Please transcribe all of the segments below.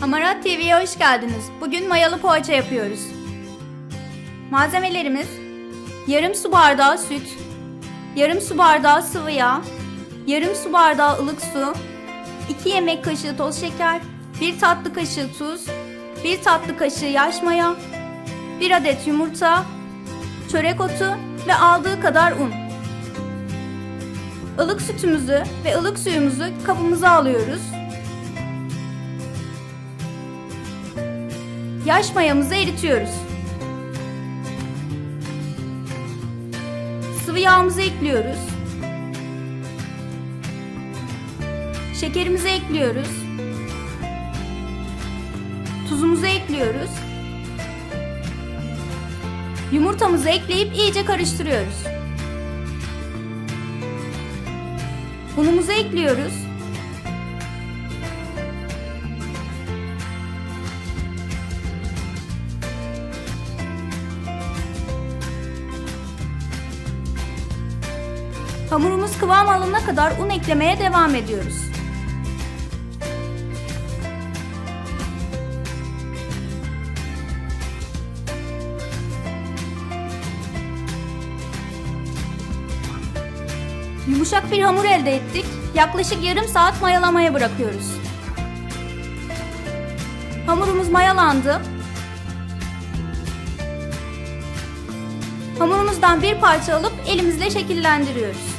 Hamarat TV'ye hoş geldiniz. Bugün mayalı poğaça yapıyoruz. Malzemelerimiz yarım su bardağı süt, yarım su bardağı sıvı yağ, yarım su bardağı ılık su, 2 yemek kaşığı toz şeker, 1 tatlı kaşığı tuz, 1 tatlı kaşığı yaş maya, 1 adet yumurta, çörek otu ve aldığı kadar un. Ilık sütümüzü ve ılık suyumuzu kabımıza alıyoruz. Yaş mayamızı eritiyoruz. Sıvı yağımızı ekliyoruz. Şekerimizi ekliyoruz. Tuzumuzu ekliyoruz. Yumurtamızı ekleyip iyice karıştırıyoruz. Unumuzu ekliyoruz. Hamurumuz kıvam alana kadar un eklemeye devam ediyoruz. Yumuşak bir hamur elde ettik. Yaklaşık yarım saat mayalamaya bırakıyoruz. Hamurumuz mayalandı. Hamurumuzdan bir parça alıp elimizle şekillendiriyoruz.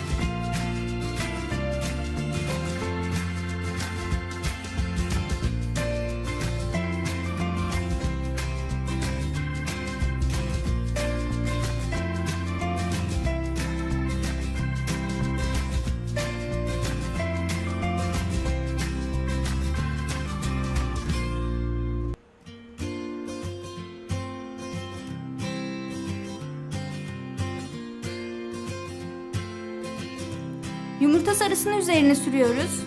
Yumurta sarısını üzerine sürüyoruz.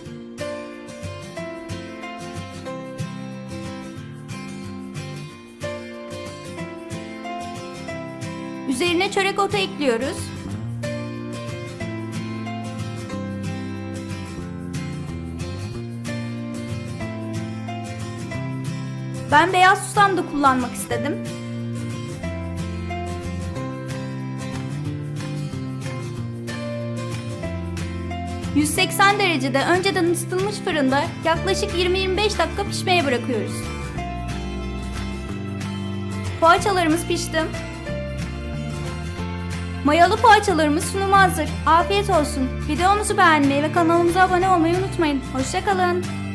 Üzerine çörek otu ekliyoruz. Ben beyaz susam da kullanmak istedim. ...180 derecede önceden ısıtılmış fırında yaklaşık 20-25 dakika pişmeye bırakıyoruz. Poğaçalarımız pişti. Mayalı poğaçalarımız sunuma hazır. Afiyet olsun. Videomuzu beğenmeyi ve kanalımıza abone olmayı unutmayın. Hoşçakalın.